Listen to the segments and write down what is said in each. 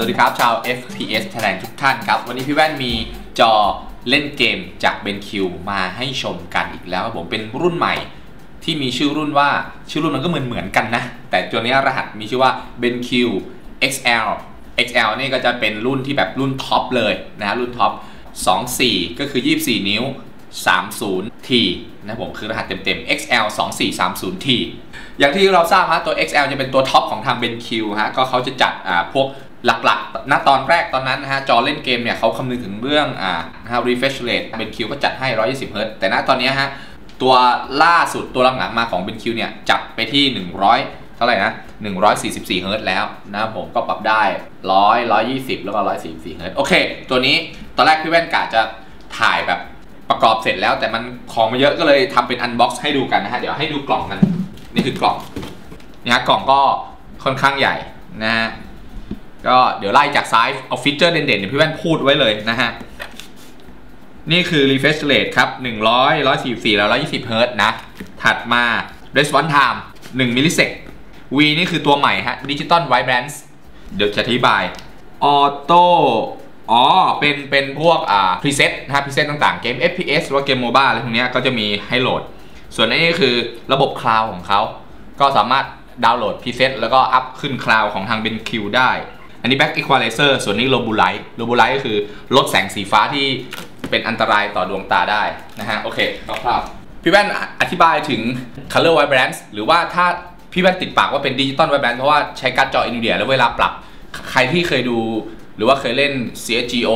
สวัสดีครับ ชาว FPS Thailand ทุกท่านครับ วันนี้พี่แว่นมีจอเล่นเกมจาก BenQ มาให้ชมกันอีกแล้วครับผมเป็นรุ่นใหม่ที่มีชื่อรุ่นว่าชื่อรุ่นมันก็เหมือนเหมือนๆกันนะ แต่ตัวนี้รหัสมีชื่อว่า BenQ XL XL นี่ก็จะเป็นรุ่นที่แบบรุ่นท็อปเลยนะรุ่นท็อป 24 ก็คือ 24 นิ้ว 30T นะผมคือรหัสเต็มๆ XL 2430T อย่างที่เราทราบฮะตัว XL จะเป็นตัวท็อปของทาง BenQ ฮะก็เขาจะจัดอ่าพวก หลักๆ ณ ตอนแรกตอนนั้นนะฮะ จอเล่นเกมเนี่ยเขาคำนึงถึงเรื่องอ่านะฮะ refresh rate BenQ ก็จัดให้ 120 Hz แต่ณตอนนี้ฮะ ตัวล่าสุดตัวหลังๆมาของ BenQ เนี่ยจัดไปที่ 100 เท่าไหร่นะ 144เฮิร์ตแล้วนะผมก็ปรับได้ 100 120 แล้วก็ 144เฮิร์ตโอเค ตัวนี้ตอนแรกพี่แว่นกะจะถ่ายแบบประกอบเสร็จแล้วแต่มันของมาเยอะก็เลยทำเป็นอันบ็อกซ์ให้ดูกันนะฮะ เดี๋ยวให้ดูกล่องกัน นี่คือกล่องนี่ฮะกล่องก็ค่อนข้างใหญ่นะฮะ ก็เดี๋ยวไล่จากซ้ายเอาฟีเจอร์เด่นๆเดี๋ยวพี่แว่นพูดไว้เลยนะฮะ นี่คือ refresh rate ครับ 100 144 แล้ว 120 เฮิร์ตนะ ถัดมา response time 1 มิลลิเซก V นี่คือตัวใหม่ฮะ Digital Vibrance เดี๋ยวจะอธิบาย Auto อ๋อ เป็น เป็นพวก อ่า preset นะฮะ preset ต่างๆ เกม FPS หรือว่าเกม MOBA อะไรพวกเนี้ยก็จะมีให้โหลด ส่วนนนี้คือระบบคลาวของเขา ก็สามารถดาวน์โหลด preset แล้วก็อัพขึ้นคลาวของทาง BenQ ได้ อันนี้ back equalizer ส่วนนี้ Lobu Light Lobu Light ก็คือลดแสงสีฟ้าที่เป็นอันตรายต่อดวงตาได้นะฮะ โอเคคร่าวๆพี่แว่นอธิบายถึง color vibrance หรือว่าถ้าพี่แว่นติดปากว่าเป็นดิจิตอลไวแบนเพราะว่าใช้การ์ดจอ NVIDIA แล้วเวลาปรับ ใครที่เคยดู หรือว่าเคยเล่น CSGO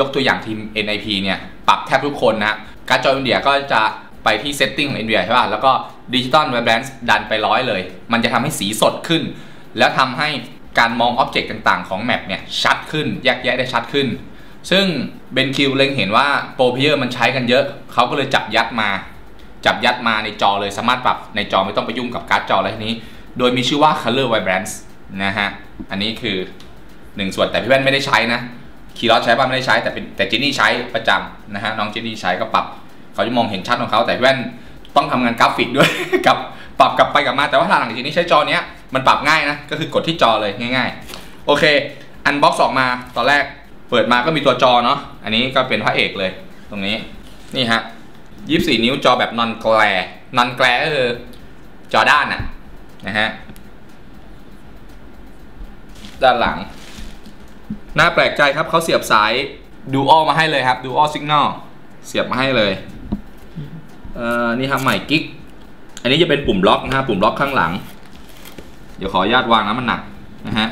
ยกตัวอย่างทีม NIP เนี่ย ปรับแทบทุกคนนะการ์ดจอ NVIDIA ก็จะไปที่ setting ของ NVIDIA ใช่ป่ะ แล้วก็ดิจิตอลไวแบนดันไปร้อยเลย มันจะทำให้สีสดขึ้น แล้วทำให้ การมองอ็อบเจกต์ต่างๆ ของแมปเนี่ยชัดขึ้นแยกแยะได้ชัดขึ้น ซึ่ง BenQ เล็งเห็นว่าโปรเพเยอร์มันใช้กันเยอะ เขาก็เลยจับยัดมา จับยัดมาในจอเลยสามารถปรับในจอไม่ต้องไปยุ่งกับการ์ดจออะไรทีนี้ โดยมีชื่อว่า Color Vibrance นะฮะ อันนี้คือ 1 ส่วนแต่พี่แว่นไม่ได้ใช้นะคีรอสใช้ป่ะไม่ได้ใช้แต่เป็นแต่จินนี่ใช้ประจำนะฮะน้องจินนี่ใช้ก็ปรับ เขาจะมองเห็นชัดของเขาแต่พี่แว่นต้องทำงานกราฟิกด้วยกับปรับกลับไปกลับมาแต่ว่าถ้าหลังจากนี้ใช้จอเนี้ย มันปรับง่ายนะ ก็คือกดที่จอเลยง่ายๆ โอเค อันบ็อกซ์ออกมาตอนแรกเปิดมาก็มีตัวจอเนาะ อันนี้ก็เป็นพระเอกเลย ตรงนี้ นี่ฮะ24นิ้วจอแบบนอนแกลนอนแกลก็คือจอด้านน่ะนะฮะ ด้านหลัง น่าแปลกใจครับเขาเสียบสาย Dual มาให้เลยครับ Dual Signal เสียบมาให้เลย เอ่อ นี่ครับใหม่กิ๊ก อันนี้จะเป็นปุ่มล็อกนะฮะ ปุ่มล็อกข้างหลัง เดี๋ยวขออนุญาตวางนะมันหนักนะฮะ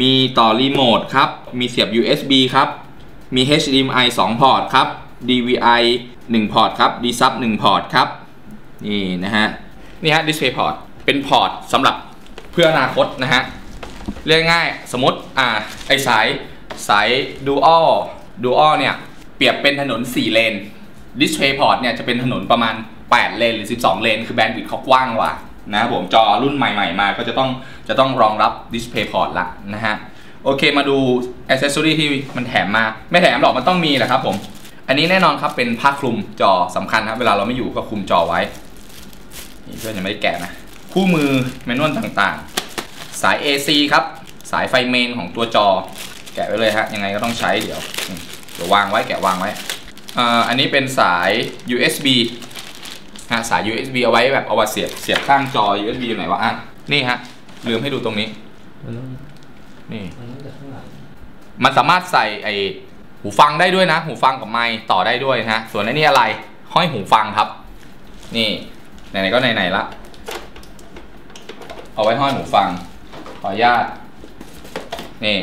มีต่อรีโมทครับ มีเสียบ USB ครับ มี HDMI 2 พอร์ตครับ DVI 1 พอร์ตครับ D sub 1 พอร์ตครับ นี่นะฮะ นี่ฮะ Display Port เป็นพอร์ตสำหรับเพื่ออนาคตนะฮะ เรียกง่ายสมมติ อ่า ไอสายสาย Dual Dual เนี่ย เปรียบเป็นถนน 4 เลน Display Port เนี่ยจะเป็นถนนประมาณ 8 เลนหรือ 12 เลน คือแบนด์วิดต์เขากว้างกว่า นะครับผมจอรุ่นใหม่ ๆ มาก็จะต้องจะต้องรองรับ Display Port ละนะฮะโอเคมาดู Accessory ที่มันแถมมา ไม่แถมหรอกมันต้องมีแหละครับผม อันนี้แน่นอนครับเป็นผ้าคลุมจอสำคัญครับเวลาเราไม่อยู่ก็คลุมจอไว้นี่เพื่อนยังไม่ได้แกะนะ คู่มือแมนนวลต่างๆ สาย AC ครับ สายไฟเมนของตัวจอ แกะไว้เลยฮะยังไงก็ต้องใช้เดี๋ยวเดี๋ยววางไว้แกะวางไว้อ่าอันนี้เป็นสาย USB ฮะสาย USB เอาไว้แบบเอาไว้เสียบเสียบข้างจอ USB อยู่ไหนวะอะนี่ฮะลืมให้ดูตรงนี้ มันต้องนี่ มันต้องจากข้างหลังมันสามารถใส่ไอหูฟังได้ด้วยนะ หูฟังกับไมค์ต่อได้ด้วยนะฮะส่วนอันนี้อะไรห้อยหูฟังครับ นี่ไหนๆก็ไหนๆละ เอาไว้ห้อยหูฟัง ขออนุญาตนี่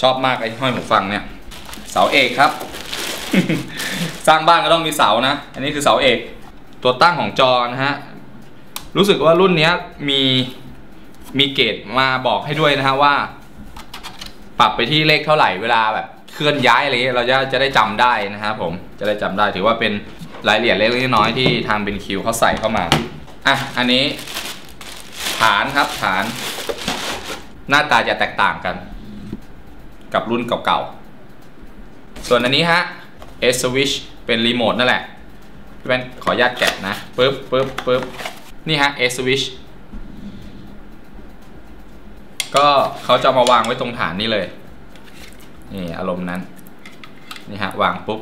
ชอบมากไอ้ห้อยหูฟังเนี่ย เสาเอกครับ สร้างบ้านก็ต้องมีเสานะ อันนี้คือเสาเอก ตัวตั้งของจอนะฮะ รู้สึกว่ารุ่นนี้มีมีเกจมาบอกให้ด้วยนะฮะว่า ปรับไปที่เลขเท่าไหร่เวลาแบบเคลื่อนย้ายอะไรเงี้ยเราจะจะได้จำได้นะครับผมจะได้จำได้ถือว่าเป็นรายละเอียดเล็กๆน้อยๆที่ทางเป็นคิวเขาใส่เข้ามาอะอันนี้ ฐานครับฐาน หน้าตาจะแตกต่างกัน กับรุ่นเก่าๆส่วนอันนี้ฮะ S switch เป็นรีโมทนั่นแหละพี่แว่นขออนุญาตแกะนะปึ๊บปึ๊บปึ๊บนี่ฮะ S switch ก็เขาจะมาวางไว้ตรงฐานนี้เลยนี่อารมณ์นั้นนี่ฮะวางปุ๊บ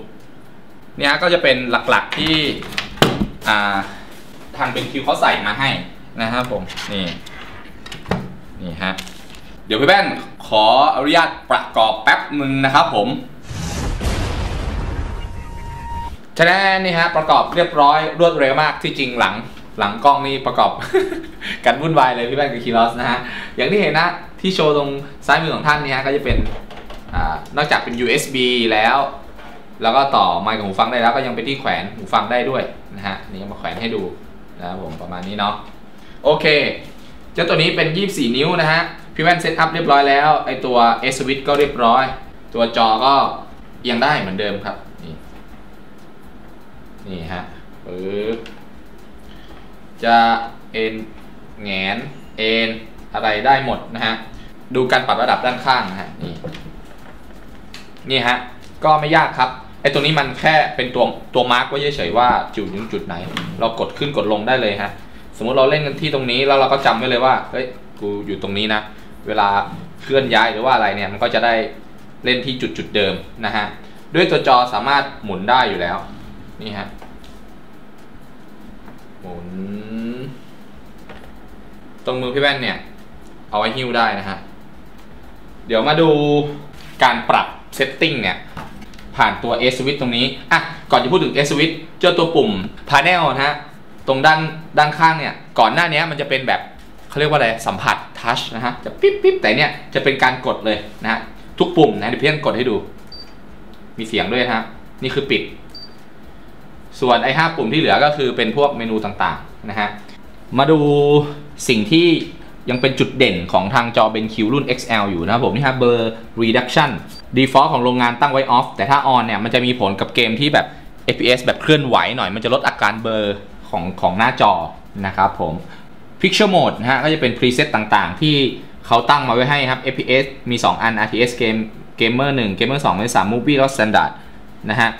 เนี่ยก็จะเป็นหลักๆที่อ่าทางเป็นคิวเขาใส่มาให้นะครับผมนี่นี่ฮะเดี๋ยวพี่แป้นขออนุญาตประกอบแป๊บหนึ่งนะครับผม ฉะนั้นนี่ฮะประกอบเรียบร้อยรวดเร็วมากที่จริงหลังหลังกล้องนี่ประกอบ กันวุ่นวายเลยพี่แป้นกับคีรอสนะฮะอย่างที่เห็นนะที่โชว์ตรงซ้ายมือของท่านนี่ฮะก็จะเป็นอนอกจากเป็น USB แล้ว แล้วก็ต่อไมค์กับหูฟังได้แล้ว ก็ยังเป็นที่แขวนหูฟังได้ด้วยนะฮะนี่มาแขวนให้ดูนะครับผมประมาณนี้เนาะโอเค เจ้าตัวนี้เป็น 24 นิ้วนะฮะพี่แว่นเซตอัพเรียบร้อยแล้วไอตัว S Switch ก็เรียบร้อย ตัวจอก็ยังได้เหมือนเดิมครับ นี่ฮะปึ๊บจะเอ็นแงนเอ็นอะไรได้หมดนะฮะดูการปรับระดับด้านข้างนะฮะนี่นี่ฮะก็ไม่ยากครับไอตัวนี้มันแค่เป็นตัวตัวมาร์กไว้เฉยๆว่าจุดถึงจุดไหน เรากดขึ้นกดลงได้เลยฮะสมมุติเราเล่นกันที่ตรงนี้แล้วเราก็จำไว้เลยว่าเฮ้ยกูอยู่ตรงนี้นะ เวลาเคลื่อนย้ายหรือว่าอะไรเนี่ยมันก็จะได้เล่นที่จุดจุดเดิมนะฮะด้วยตัวจอสามารถหมุนได้อยู่แล้ว นี่ฮะหมุนตรงมือพี่แว่นเนี่ย เอาไว้หิ้วได้นะฮะ เดี๋ยวมาดูการปรับเซตติ้งเนี่ย ผ่านตัว S Switch ตรงนี้ อะ ก่อนจะพูดถึง S Switch เจ้าตัวปุ่ม Panel นะฮะ ตรงด้านด้านข้างเนี่ย ก่อนหน้านี้มันจะเป็นแบบเขาเรียกว่าอะไร สัมผัสทัชนะฮะ จะปิ๊บปิ๊บแต่เนี่ยจะเป็นการกดเลยนะฮะ ทุกปุ่มนะเดี๋ยวพี่แว่นกดให้ดู มีเสียงด้วยนะฮะ นี่คือปิด ส่วนไอ้ห้าปุ่มที่เหลือก็คือเป็นพวกเมนูต่างๆนะฮะ มาดูสิ่งที่ยังเป็นจุดเด่นของทางจอ BenQ รุ่น XL อยู่นะครับผมนี่ครับเบอร์ reduction default ของโรงงานตั้งไว้ off แต่ถ้า on เนี่ยมันจะมีผลกับเกมที่แบบ FPS แบบเคลื่อนไหวหน่อยมันจะลดอาการเบอร์ของของหน้าจอนะครับผม picture mode นะฮะก็จะเป็น preset ต่างๆ ที่เขาตั้งมาไว้ให้ครับ FPS มี 2 อัน RTS Game Gamer 1 Gamer 2 Gamer 3 Movie แล้ว Standard นะฮะ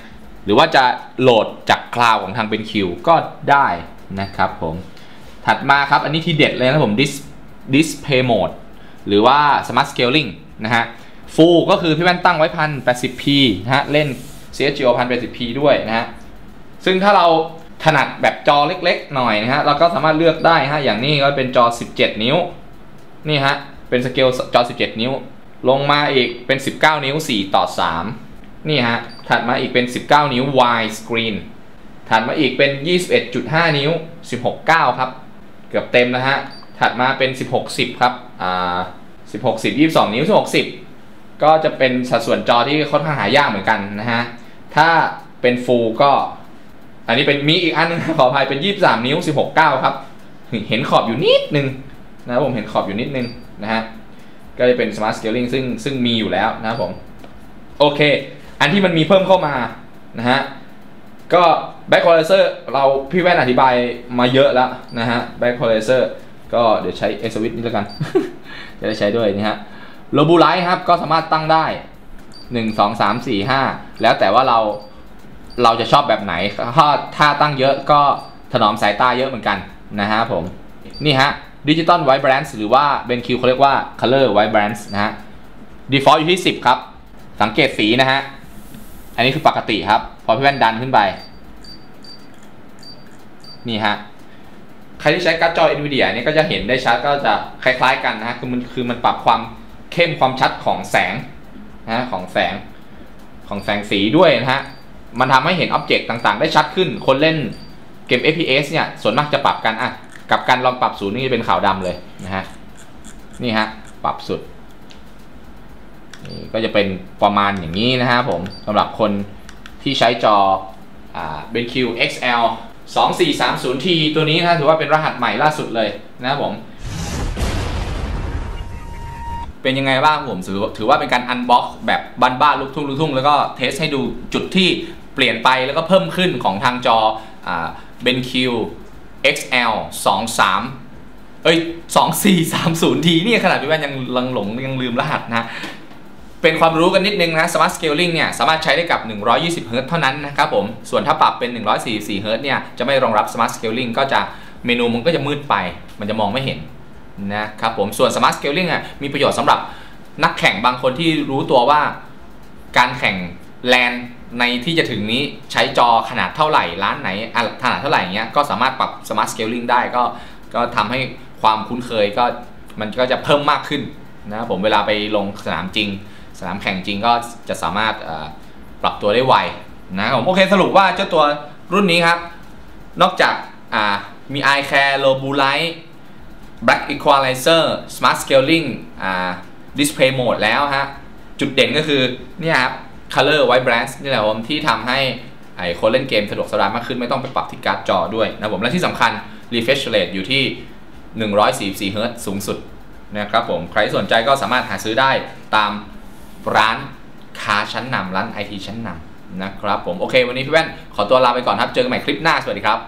รือว่าจะโหลดจากคลาวของทางเป็นคิวก็ได้นะครับผม ถัดมาครับ อันนี้ที่เด็ดเลยนะผม Dis Display Mode หรือว่า Smart Scaling นะฮะ Full ก็คือพี่แว่นตั้งไว้ 1080p นะฮะ เล่น CSGO 1080p ด้วยนะฮะ ซึ่งถ้าเราถนัดแบบจอเล็กๆ หน่อยนะฮะ เราก็สามารถเลือกได้ฮะ อย่างนี้ก็เป็นจอ 17 นิ้ว นี่ฮะ เป็นสเกลจอ 17 นิ้ว ลงมาอีกเป็น 19 นิ้ว 4 ต่อ 3 นี่ฮะ ถัดมาอีกเป็น 19 นิ้ว wide screen ถัดมาอีกเป็น 21.5 นิ้ว 16.9 ครับ เกือบเต็มนะฮะ ถัดมาเป็น 16.10 ครับ อ่า 16.10 22 นิ้ว 16.10 ก็จะเป็นสัดส่วนจอที่ค่อนข้างหายากเหมือนกันนะฮะ ถ้าเป็น full ก็ อันนี้เป็นมีอีกอันนึงขออภัยเป็น 23 นิ้ว 16.9 ครับ เห็นขอบอยู่นิดนึงนะผมเห็นขอบอยู่นิดนึงนะฮะ ก็จะเป็น smart scaling ซึ่งซึ่งมีอยู่แล้วนะผม โอเค อันที่มันมีเพิ่มเข้ามานะฮะก็ back condenser เราพี่แว่นอธิบายมาเยอะแล้วนะฮะ back condenser ก็เดี๋ยวใช้ S switch นี่แล้วกันจะได้ใช้ด้วยนี่ฮะ l o b u l i g h t ครับก็สามารถตั้งได้ 1 2 3 4 5 แล้วแต่ว่าเราเราจะชอบแบบไหน ถ้าถ้าตั้งเยอะก็ถนอมสายตาเยอะเหมือนกันนะฮะผม นี่ฮะ Digital White Balance หรือว่า BenQ เขาเรียกว่า Color White Balance นะฮะ Default อยู่ที่ 10 ครับ สังเกตสีนะฮะ อันนี้คือปกติครับ พอพี่แว่นดันขึ้นไป นี่ฮะ ใครที่ใช้การ์ดจอ NVIDIA เนี่ยก็จะเห็นได้ชัดก็จะคล้ายๆกันนะฮะ คือมันคือมันปรับความเข้มความชัดของแสงนะของแสงของแสงสีด้วยนะฮะ มันทำให้เห็นอ็อบเจกต์ต่างๆ ได้ชัดขึ้น คนเล่นเกม FPS เนี่ย ส่วนมากจะปรับกันอะ กับการลองปรับศูนย์นี่จะเป็นขาวดำเลยนะฮะ นี่ฮะ ปรับสุด ก็จะเป็นประมาณอย่างนี้นะฮะผมสำหรับคนที่ใช้จอ BenQ XL 2430T ตัวนี้นะถือว่าเป็นรหัสใหม่ล่าสุดเลยนะครับผม เป็นยังไงบ้างผมถือว่าเป็นการอันบ็อกแบบบ้านๆลูกทุ่งลูกทุ่งแล้วก็เทสให้ดูจุดที่เปลี่ยนไปแล้วก็เพิ่มขึ้นของทางจอ BenQ XL 23เอ้ย 2430T นี่ขนาดพี่แว่นยังลังหลงยังลืมรหัสนะ เป็นความรู้กันนิดนึงนะ Smart Scaling เนี่ยสามารถใช้ได้กับ 120 Hz เท่านั้นนะครับผม ส่วนถ้าปรับเป็น 144 Hz เนี่ยจะไม่รองรับ Smart Scaling ก็จะเมนูมันก็จะมืดไป มันจะมองไม่เห็นนะครับผม ส่วน Smart Scaling อะมีประโยชน์สำหรับนักแข่งบางคนที่รู้ตัวว่าการแข่งแลนในที่จะถึงนี้ใช้จอขนาดเท่าไหร่ร้านไหนขนาดเท่าไหร่เงี้ยก็สามารถปรับ Smart Scaling ได้ก็ก็ทำให้ความคุ้นเคยก็มันก็จะเพิ่มมากขึ้นนะครับผมเวลาไปลงสนามจริง สนามแข่งจริงก็จะสามารถปรับตัวได้ไวนะครับผมโอเคสรุปว่าเจ้าตัวรุ่นนี้ครับ นอกจากมี Eye Care l o b u Light Black Equalizer Smart Scaling อ่า Display Mode แล้วฮะ จุดเด่นก็คือเนี่ยครับ Color White Balance นี่แหละผมที่ทำให้ไอ้คนเล่นเกมสะดวกสบายมากขึ้นไม่ต้องไปปรับที่การ์ดจอด้วยนะผมและที่สำคัญ Refresh Rate อยู่ที่ 144 Hz สูงสุดนะครับผม ใครสนใจก็สามารถหาซื้อได้ตาม ร้านค้าชั้นนำร้านไอทีชั้นนำนะครับผมโอเค วันนี้พี่แว่นขอตัวลาไปก่อนครับ เจอกันใหม่คลิปหน้า สวัสดีครับ